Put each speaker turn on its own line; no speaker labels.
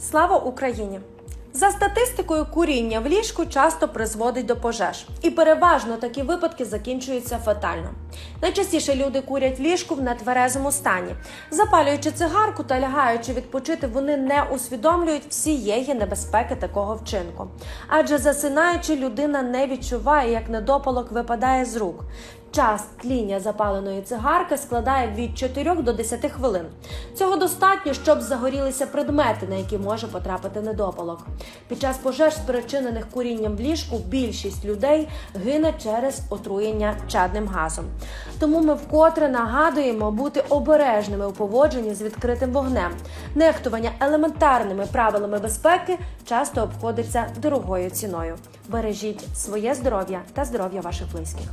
Слава Україні! За статистикою, куріння в ліжку часто призводить до пожеж, і переважно такі випадки закінчуються фатально. Найчастіше люди курять ліжку в нетверезому стані. Запалюючи цигарку та лягаючи відпочити, вони не усвідомлюють всієї небезпеки такого вчинку. Адже засинаючи, людина не відчуває, як недопалок випадає з рук. Час тління запаленої цигарки складає від 4 до 10 хвилин. Цього достатньо, щоб загорілися предмети, на які може потрапити недопалок. Під час пожеж, спричинених курінням в ліжку, більшість людей гине через отруєння чадним газом. Тому ми вкотре нагадуємо бути обережними у поводженні з відкритим вогнем. Нехтування елементарними правилами безпеки часто обходиться дорогою ціною. Бережіть своє здоров'я та здоров'я ваших близьких.